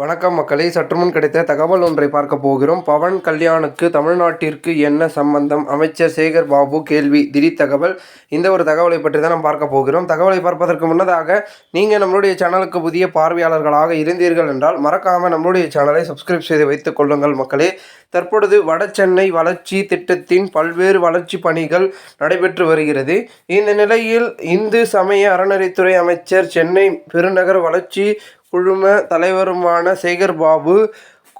வணக்கம் மக்களே. சற்றுமுன் கிடைத்த தகவல் ஒன்றை பார்க்க போகிறோம். பவன் கல்யாணுக்கு தமிழ்நாட்டிற்கு என்ன சம்பந்தம்? அமைச்சர் சேகர் பாபு கேள்வி திடீர் தகவல். இந்த ஒரு தகவலை பற்றி தான் நாம் பார்க்க போகிறோம். தகவலை பார்ப்பதற்கு முன்னதாக நீங்கள் நம்மளுடைய சேனலுக்கு புதிய பார்வையாளர்களாக இருந்தீர்கள் என்றால் மறக்காமல் நம்மளுடைய சேனலை சப்ஸ்கிரைப் செய்து வைத்துக் கொள்ளுங்கள் மக்களே. தற்பொழுது வடசென்னை வளர்ச்சி திட்டத்தின் பல்வேறு வளர்ச்சி பணிகள் நடைபெற்று வருகிறது. இந்த நிலையில் இந்து சமய அறநிலைத்துறை அமைச்சர் சென்னை பெருநகர வளர்ச்சி குழும தலைவருமான சேகர் பாபு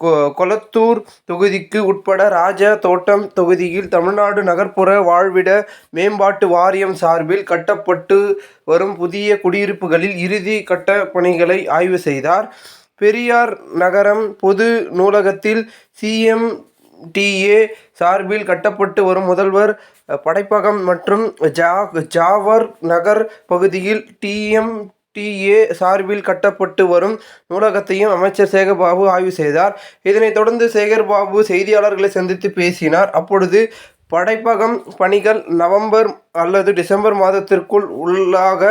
கொ- கொளத்தூர் தொகுதிக்கு உட்பட ராஜா தோட்டம் தொகுதியில் தமிழ்நாடு நகர்ப்புற வாழ்விட மேம்பாட்டு வாரியம் சார்பில் கட்டப்பட்டு வரும் புதிய குடியிருப்புகளில் இறுதி கட்ட பணிகளை ஆய்வு செய்தார். பெரியார் நகரம் பொது நூலகத்தில் சிஎம்டிஏ சார்பில் கட்டப்பட்டு வரும் முதல்வர் படைப்பகம் மற்றும் ஜா ஜாவர் நகர் பகுதியில் டிஎம் டிஏ சார்பில் கட்டப்பட்டு வரும் நூலகத்தையும் அமைச்சர் சேகர்பாபு ஆய்வு செய்தார். இதனைத் தொடர்ந்து சேகர்பாபு செய்தியாளர்களை சந்தித்து பேசினார். அப்பொழுது படைப்பகம் பணிகள் நவம்பர் அல்லது டிசம்பர் மாதத்திற்குள் உள்ளாக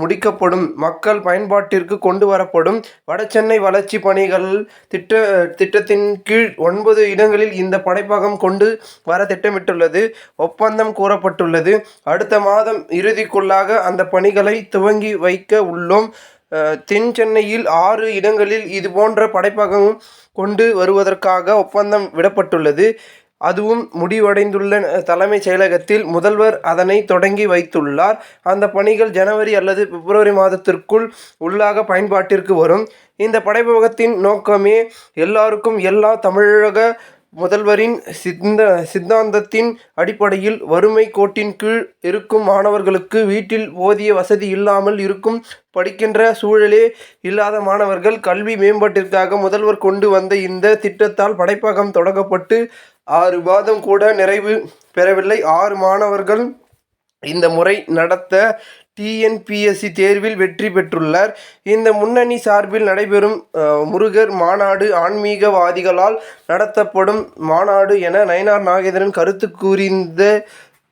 முடிக்கப்படும். மக்கள் பயன்பாட்டிற்கு கொண்டு வரப்படும். வடசென்னை வளர்ச்சி பணிகள் திட்ட திட்டத்தின் கீழ் ஒன்பது இடங்களில் இந்த படைப்பகம் கொண்டு வர திட்டமிட்டுள்ளது. ஒப்பந்தம் கூறப்பட்டுள்ளது. அடுத்த மாதம் இறுதிக்குள்ளாக அந்த பணிகளை துவங்கி வைக்க உள்ளோம். தென் சென்னையில் ஆறு இடங்களில் இதுபோன்ற படைப்பகம் கொண்டு வருவதற்காக ஒப்பந்தம் விடப்பட்டுள்ளது. அதுவும் முடிவடைந்துள்ள தலைமைச் செயலகத்தில் முதல்வர் அதனை தொடங்கி வைத்துள்ளார். அந்த பணிகள் ஜனவரி அல்லது பிப்ரவரி மாதத்திற்குள் உள்ளாக பயன்பாட்டிற்கு வரும். இந்த படைப்பகத்தின் நோக்கமே எல்லாருக்கும் எல்லா தமிழக முதல்வரின் சிந்த சித்தாந்தத்தின் அடிப்படையில் வறுமை கோட்டின் கீழ் இருக்கும் மாணவர்களுக்கு வீட்டில் போதிய வசதி இல்லாமல் இருக்கும் படிக்கின்ற சூழலே இல்லாத மாணவர்கள் கல்வி மேம்பாட்டிற்காக முதல்வர் கொண்டு வந்த இந்த திட்டத்தால் படைப்பகம் தொடங்கப்பட்டு ஆறு மாதம் கூட நிறைவு பெறவில்லை. ஆறு மாணவர்கள் இந்த முறை நடத்த டிஎன்பிஎஸ்சி தேர்வில் வெற்றி பெற்றுள்ளார். இந்த முன்னணி சார்பில் நடைபெறும் முருகர் மாநாடு ஆன்மீகவாதிகளால் நடத்தப்படும் மாநாடு என நயனார் நாகேந்திரன் கருத்து கூறிந்த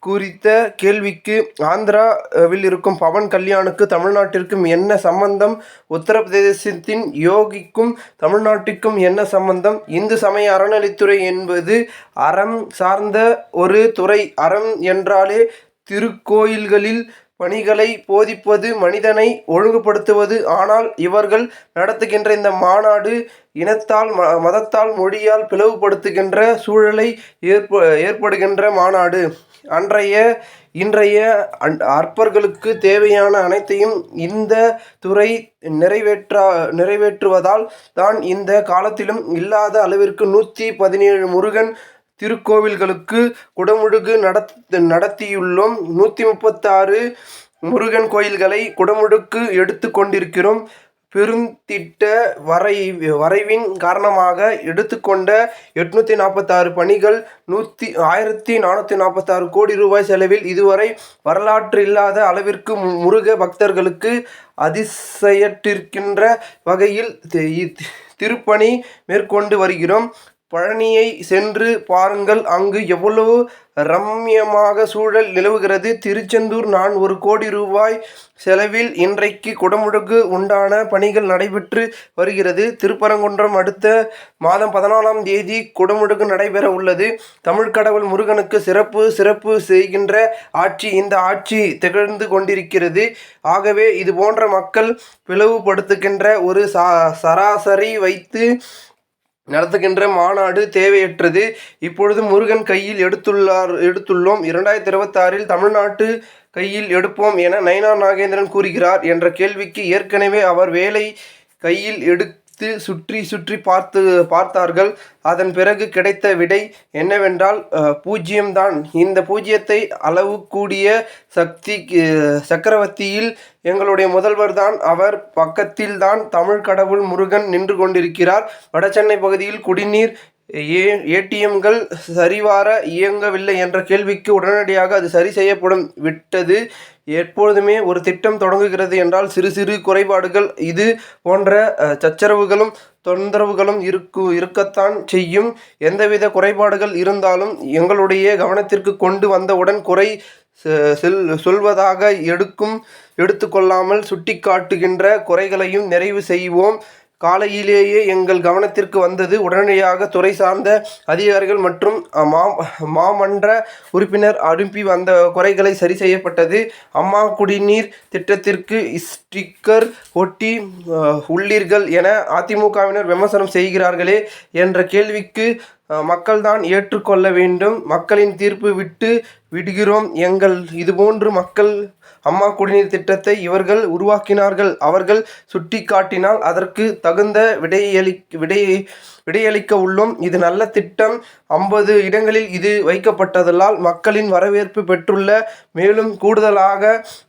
குறித்த கேள்விக்கு ஆந்திராவில் இருக்கும் பவன் கல்யாணுக்கு தமிழ்நாட்டிற்கும் என்ன சம்பந்தம்? உத்தரப்பிரதேசத்தின் யோகிக்கும் தமிழ்நாட்டிற்கும் என்ன சம்பந்தம்? இந்து சமய அறநிலைத்துறை என்பது அறம் சார்ந்த ஒரு துறை. அறம் என்றாலே திருக்கோயில்களில் பணிகளை போதிப்பது மனிதனை ஒழுங்குபடுத்துவது. ஆனால் இவர்கள் நடத்துகின்ற இந்த மாநாடு இனத்தால் ம மதத்தால் மொழியால் பிளவுபடுத்துகின்ற சூழலை ஏற்ப ஏற்படுகின்ற மாநாடு. அன்றைய இன்றைய அன்- அற்பர்களுக்கு தேவையான அனைத்தையும் இந்த துறை நிறைவேற்றா நிறைவேற்றுவதால் தான் இந்த காலத்திலும் இல்லாத அளவிற்கு நூற்றி பதினேழு முருகன் திருக்கோவில்களுக்கு குடமுழுகு நடத் நடத்தியுள்ளோம். நூற்றி முப்பத்தாறு முருகன் கோயில்களை குடமுழுக்கு எடுத்து கொண்டிருக்கிறோம். பெருந்திட்ட வரை வரைவின் காரணமாக எடுத்துக்கொண்ட எட்நூற்றி நாற்பத்தாறு பணிகள் நூற்றி ஆயிரத்தி நானூற்றி நாற்பத்தாறு கோடி ரூபாய் செலவில் இதுவரை வரலாற்று இல்லாத அளவிற்கு மு- முருக பக்தர்களுக்கு அதிசயற்றிருக்கின்ற வகையில் திருப்பணி மேற்கொண்டு வருகிறோம். பழனியை சென்று பாருங்கள் அங்கு எவ்வளவு ரம்யமாக சூழல் நிலவுகிறது. திருச்செந்தூர் நான் ஒரு கோடி ரூபாய் செலவில் இன்றைக்கு குடமுழுக்கு உண்டான பணிகள் நடைபெற்று வருகிறது. திருப்பரங்குன்றம் அடுத்த மாதம் பதினாலாம் தேதி குடமுழுக்கு நடைபெற உள்ளது. தமிழ் கடவுள் முருகனுக்கு சிறப்பு சிறப்பு செய்கின்ற ஆட்சி இந்த ஆட்சி திகழ்ந்து கொண்டிருக்கிறது. ஆகவே இது போன்ற மக்கள் பிளவுபடுத்துகின்ற ஒரு சா சராசரி வைத்து நடத்துகின்ற மாநாடு தேவையற்றது. இப்பொழுது முருகன் கையில் எடுத்துள்ளார் எடுத்துள்ளோம். இரண்டாயிரத்தி இருபத்தாறில் தமிழ்நாட்டு கையில் எடுப்போம் என நயனா நாகேந்திரன் கூறுகிறார் என்ற கேள்விக்கு ஏற்கனவே அவர் வேலை கையில் எடுத்து சுற்றி சுற்றி பார்த்து பார்த்தார்கள். அதன் பிறகு கிடைத்த விடை என்னவென்றால் பூஜ்ஜியம்தான். இந்த பூஜ்ஜியத்தை அளவு கூடிய சக்தி சக்கரவர்த்தியில் எங்களுடைய முதல்வர் தான் அவர் பக்கத்தில் தான் தமிழ் கடவுள் முருகன் நின்று கொண்டிருக்கிறார். வடசென்னை பகுதியில் குடிநீர் ஏ ஏடிஎம்கள் சரிவார இயங்கவில்லை என்ற கேள்விக்கு உடனடியாக அது சரி செய்யப்படும். விட்டது. எப்பொழுதுமே ஒரு திட்டம் தொடங்குகிறது என்றால் சிறு சிறு குறைபாடுகள் இது போன்ற சச்சரவுகளும் தொந்தரவுகளும் இருக்கு இருக்கத்தான் செய்யும். எந்தவித குறைபாடுகள் இருந்தாலும் எங்களுடைய கவனத்திற்கு கொண்டு வந்தவுடன் குறை செ- செல் சொல்வதாக எடுக்கும் எடுத்துக்கொள்ளாமல் சுட்டிக்காட்டுகின்ற குறைகளையும் நிறைவு செய்வோம். காலையிலேயே எங்கள் கவனத்திற்கு வந்தது. உடனடியாக துறை சார்ந்த அதிகாரிகள் மற்றும் மா மாமன்ற உறுப்பினர் அனுப்பி வந்த குறைகளை சரி செய்யப்பட்டது. அம்மா குடிநீர் திட்டத்திற்கு ஸ்டிக்கர் ஒட்டி உள்ளீர்கள் என அதிமுகவினர் விமர்சனம் செய்கிறார்களே என்ற கேள்விக்கு மக்கள்தான் ஏற்றுக்கொள்ள வேண்டும். மக்களின் தீர்ப்பு விட்டு விடுகிறோம். எங்கள் இதுபோன்று மக்கள் அம்மா குடிநீர் திட்டத்தை இவர்கள் உருவாக்கினார்கள். அவர்கள் சுட்டிக்காட்டினால் அதற்கு தகுந்த விடையளி விடை விடையளிக்க உள்ளோம். இது நல்ல திட்டம். ஐம்பது இடங்களில் இது வைக்கப்பட்டதால் மக்களின் வரவேற்பு பெற்றுள்ள மேலும் கூடுதலாக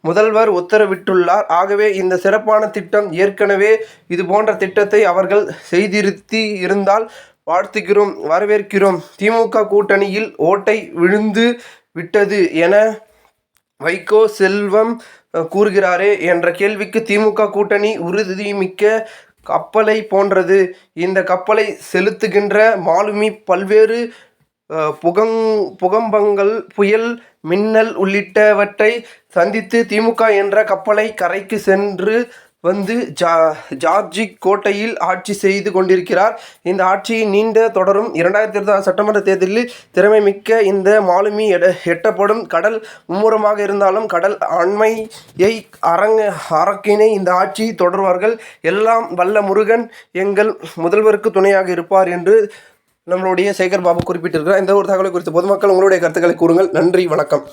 முதல்வர் உத்தரவிட்டுள்ளார். ஆகவே இந்த சிறப்பான திட்டம் ஏற்கனவே இது போன்ற திட்டத்தை அவர்கள் செய்திருத்தி இருந்தால் வாழ்த்துகிறோம் வரவேற்கிறோம். திமுக கூட்டணியில் ஓட்டை விழுந்து விட்டது என வைகோ செல்வம் கூறுகிறாரே என்ற கேள்விக்கு திமுக கூட்டணி உறுதிமிக்க கப்பலை போன்றது. இந்த கப்பலை செலுத்துகின்ற மாலுமி பல்வேறு புகங் புகம்பங்கள் புயல் மின்னல் உள்ளிட்டவற்றை சந்தித்து திமுக என்ற கப்பலை கரைக்கு சென்று வந்து ஜா ஜார்ஜி கோட்டையில் ஆட்சி செய்து கொண்டிருக்கிறார். இந்த ஆட்சி நீண்ட தொடரும். இரண்டாயிரத்தி இருபத்தி சட்டமன்ற தேர்தலில் திறமை மிக்க இந்த மாலுமி எட எட்டப்படும். கடல் மும்முரமாக இருந்தாலும் கடல் அண்மையை அரங்க அரக்கினை இந்த ஆட்சி தொடர்வார்கள். எல்லாம் வல்ல முருகன் எங்கள் முதல்வருக்கு துணையாக இருப்பார் என்று நம்மளுடைய சேகர் பாபு குறிப்பிட்டிருக்கிறார். இந்த ஒரு தகவலை குறித்து பொதுமக்கள் உங்களுடைய கருத்துக்களை கூறுங்கள். நன்றி வணக்கம்.